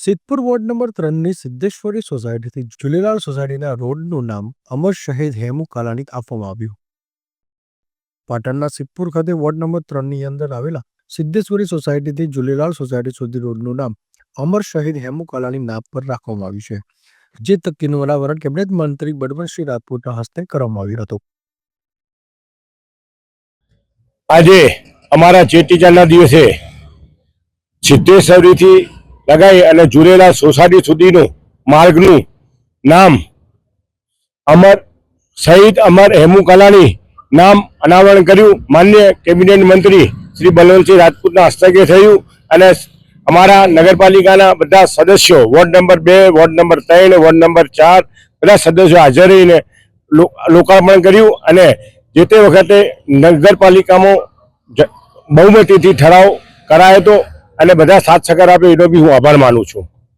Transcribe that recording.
Siddhpur ward number ત્રણની સિદ્ધેશ્વરી સોસાયટીથી ઝૂલેલાલ સોસાયટીના રોડનું નામ અમર શહીદ હેમુ કાલાની આપવામાં આવ્યું. પાટણના સિદ્ધપુર ખાતે વોર્ડ નંબર ત્રણની અંદર આવેલા સિદ્ધેશ્વરી સોસાયટીથી ઝૂલેલાલ સોસાયટી સુધી રોડનું નામ અમર શહીદ હેમુ કાલાની નામ પર રાખવામાં આવ્યું છે, જે તકીનું અનાવરણ કેબિનેટ મંત્રી બળવંતસિંહ રાજપૂતના હસ્તે કરવામાં આવ્યું હતું. આજે અમારા ચેટીચાંદના દિવસે સિદ્ધેશ્વરીથી લગાઈ અને જુરેલા સોસાયટી સુધીનું માર્ગનું નામ અમર શહીદ અમર હેમુ કલાણી નામ અનાવરણ કર્યું. માન્ય કેબિનેટ મંત્રી શ્રી બલવંતસિંહ રાજપૂતના હસ્તકે થયું અને અમારા નગરપાલિકાના બધા સદસ્યો વોર્ડ નંબર બે, વોર્ડ નંબર ત્રણ, વોર્ડ નંબર ચાર બધા સદસ્યો હાજર રહીને લોકાર્પણ કર્યું અને જે તે વખતે નગરપાલિકામાં બહુમતીથી ઠરાવ કરાયો હતો. અને બધા સાથ સહકાર આપ્યો એનો બી હું આભાર માનું છું.